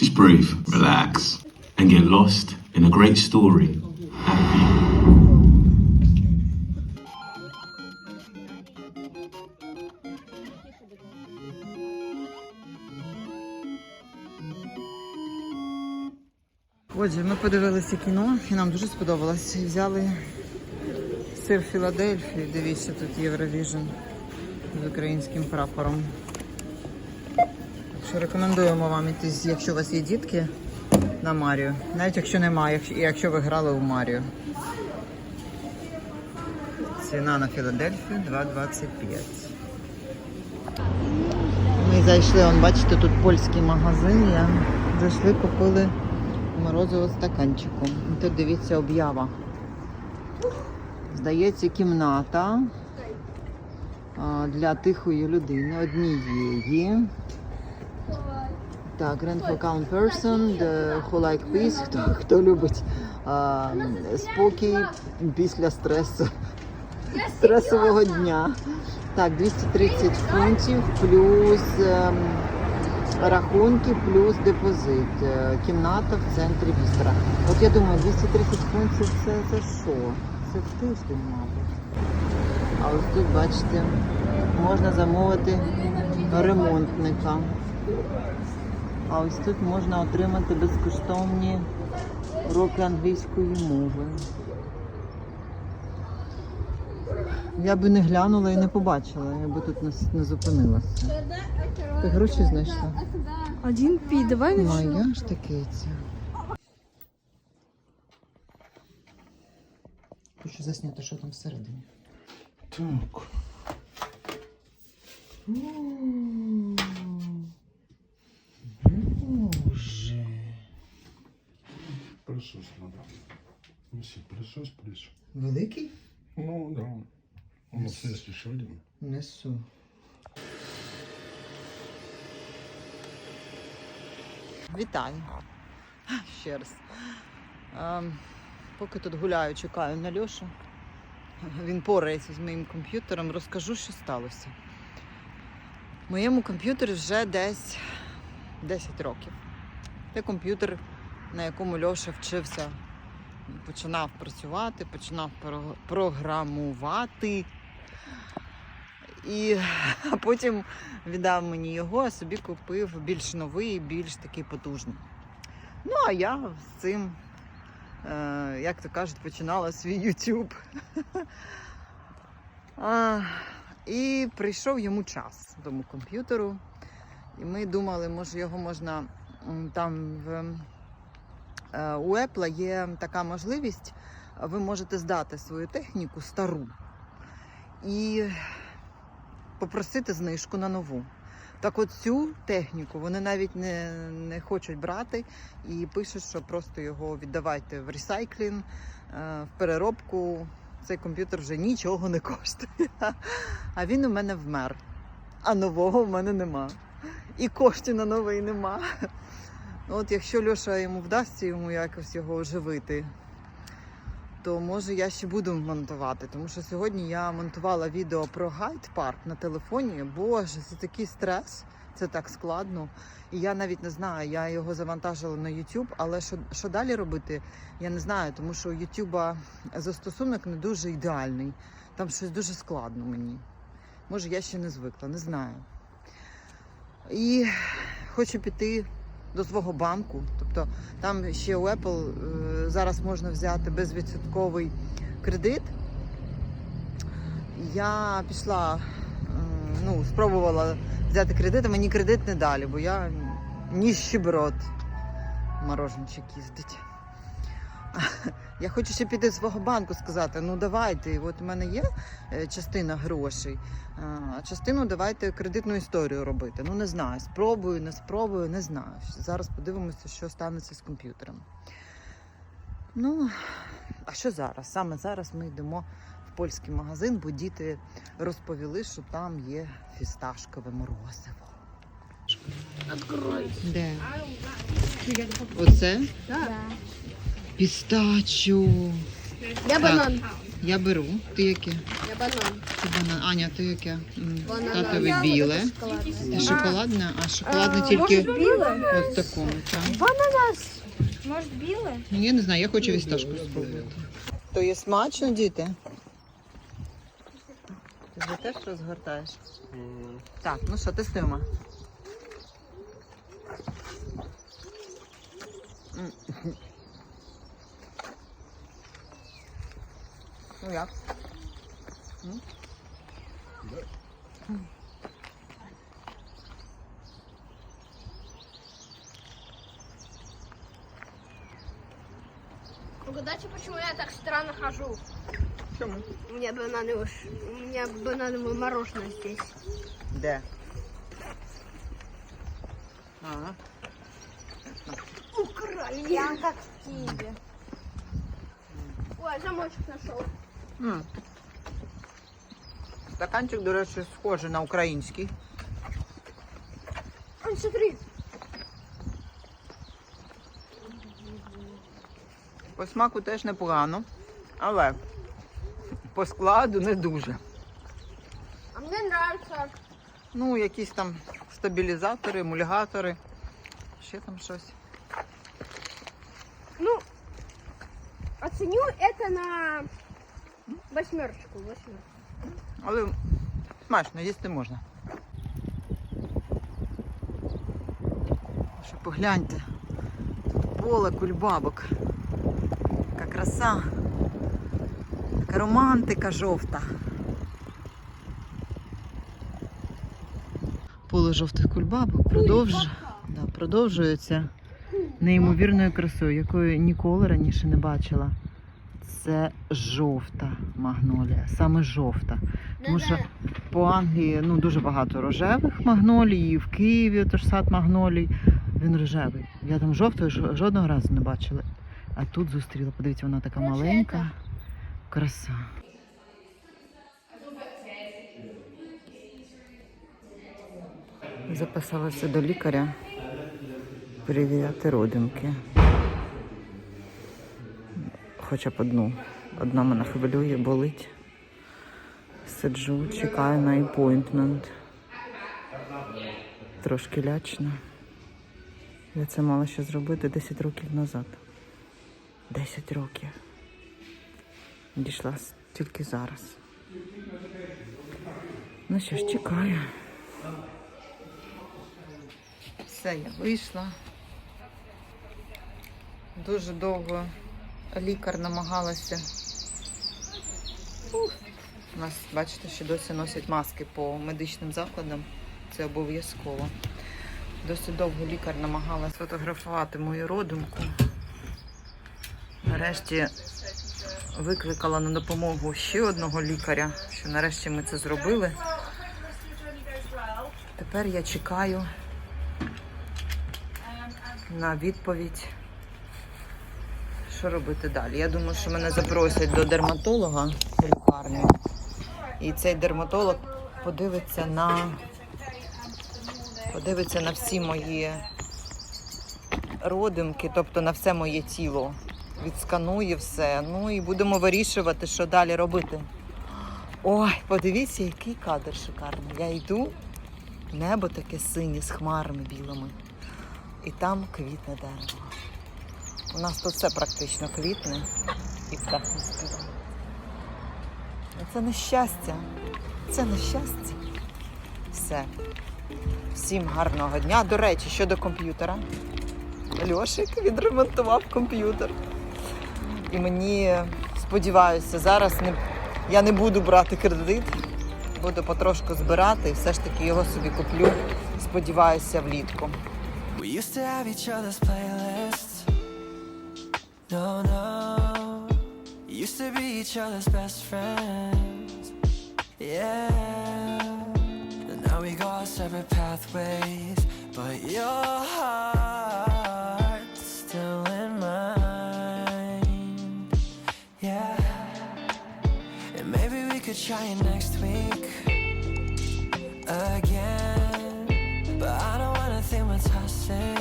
Just breathe, relax, and get lost in a great story. Отже, ми подивилися кіно і нам дуже сподобалось. Взяли сир Філадельфії. Дивіться, тут Євровіжн з українським прапором. Що рекомендуємо вам іти, якщо у вас є дітки, на Марію. Навіть якщо немає, якщо, ви грали у Марію. Ціна на Філадельфію 2,25. Ми зайшли, он, бачите, тут польський магазин. Я зайшли, купили морозиво стаканчиком. Тут дивіться об'ява. Здається, кімната для тихої людини, однієї. Так, for calm person, the who like peace, хто, хто любить а, спокій після стресу, стресового дня. Так, 230 фунтів плюс ем, рахунки, плюс депозит. Е, Кімната в центрі Вістера. От я думаю, 230 фунтів це за що? Це в тиждень, мабуть. А ось тут, бачите, можна замовити ремонтника. А ось тут можна отримати безкоштовні уроки англійської мови. Я би не глянула і не побачила, я би тут не, не зупинилася. Ти гроші знайшла? Один пі, давай Ну, а я ж таки це. Хочу засняти, що там всередині. Так. У нас есть еще один. Несу. Вітаю. Ще раз. Ем, поки тут гуляю, чекаю на Льошу. Він порається з моїм комп'ютером. Розкажу, що сталося. Моєму комп'ютері вже десь 10 років. Це комп'ютер, на якому Льоша вчився, починав працювати, починав програмувати. І а потім віддав мені його, а собі купив більш новий, більш такий потужний. Ну, а я з цим, е, як то кажуть, починала свій YouTube. А, і прийшов йому час тому комп'ютеру. І ми думали, може його можна там в, е, у Apple є така можливість, ви можете здати свою техніку стару. І попросити знижку на нову. Так от цю техніку вони навіть не, не хочуть брати і пишуть, що просто його віддавайте в ресайклінг, е, в переробку. Цей комп'ютер вже нічого не коштує. А він у мене вмер. А нового в мене нема. І коштів на новий нема. От якщо Льоша йому вдасться йому якось його оживити, то може я ще буду монтувати. Тому що сьогодні я монтувала відео про гайд парк на телефоні. Боже, це такий стрес, це так складно. І я навіть не знаю, я його завантажила на YouTube, але що, що далі робити, я не знаю, тому що у YouTube застосунок не дуже ідеальний. Там щось дуже складно мені. Може, я ще не звикла, не знаю. І хочу піти до свого банку. Тобто там ще у Apple е, зараз можна взяти безвідсотковий кредит. Я пішла, ну, спробувала взяти кредит, а мені кредит не далі, бо я ніщеброд. Мороженчик їздить. Я хочу ще піти з свого банку сказати, ну давайте, от у мене є е, частина грошей, а частину давайте кредитну історію робити. Ну не знаю, спробую, не спробую, не знаю. Зараз подивимося, що станеться з комп'ютером. Ну, а що зараз? Саме зараз ми йдемо в польський магазин, бо діти розповіли, що там є фісташкове морозиво. Открой. Де? Оце? Пістачу. Я Так. банан. Я беру. Ти яке? Я банан. Ти банан. Аня, ти яке? М, Банан. Татові біле. Шоколадный. Ти шоколадне, а шоколадне тільки Біле? от в такому. Так. Ананас. Може біле? Ну, я не знаю, я хочу вісташку спробувати. То є смачно, діти? Ти вже теж розгортаєш? Так, ну що, тестуємо. М. Ну як? М? Угадайте, почему я так странно хожу? Чому? У меня банановый, ш- у меня банановое мороженое здесь. Де? Ага. Украли. Я как в Киеве. Ой, замочек нашел. М. Стаканчик, до речі, схожий на український. Ань, смотри. По смаку теж непогано, але по складу не дуже. А мне нравится. Ну, якісь там стабілізатори, емульгатори, ще там щось. Ну, оценю это на восьмерочку. восьмерочку. Але смачно, їсти можна. Що погляньте. Тут поле кульбабок. Яка краса. Така романтика жовта. Поле жовтих кульбабок продовж... да, продовжується неймовірною красою, якої ніколи раніше не бачила. Це жовта магнолія, саме жовта. Тому що по Англії ну, дуже багато рожевих магнолій, і в Києві тож сад магнолій. Він рожевий. Я там жовтої жодного разу не бачила. А тут зустріла. Подивіться, вона така маленька. Краса. Записалася до лікаря перевіряти родинки. Хоча б одну. Одна мене хвилює, болить. Сиджу, чекаю на апойнтмент. Трошки лячно. Я це мала ще зробити 10 років назад. 10 років. Дійшла тільки зараз. Ну що ж, чекаю. Все, я вийшла. Дуже довго лікар намагалася. У нас, бачите, ще досі носять маски по медичним закладам. Це обов'язково. Досить довго лікар намагалась фотографувати мою родинку. Нарешті викликала на допомогу ще одного лікаря, що нарешті ми це зробили. Тепер я чекаю на відповідь, що робити далі. Я думаю, що мене запросять до дерматолога в лікарню. І цей дерматолог подивиться на подивиться на всі мої родимки, тобто на все моє тіло. Відсканує все. Ну і будемо вирішувати, що далі робити. Ой, подивіться, який кадр шикарний. Я йду, небо таке синє з хмарами білими. І там квітне дерево. У нас тут все практично квітне і птахи співають. Це нещастя. Це нещастя. Все. Всім гарного дня. До речі, щодо комп'ютера. Льошик відремонтував комп'ютер. І мені, сподіваюся, зараз не, я не буду брати кредит, буду потрошку збирати і все ж таки його собі куплю. Сподіваюся, влітку. No, no. Used to be each other's best friends. Yeah. And now we go our separate pathways. But your heart's still in mine. Yeah. And maybe we could try it next week. Again. But I don't wanna think who cares?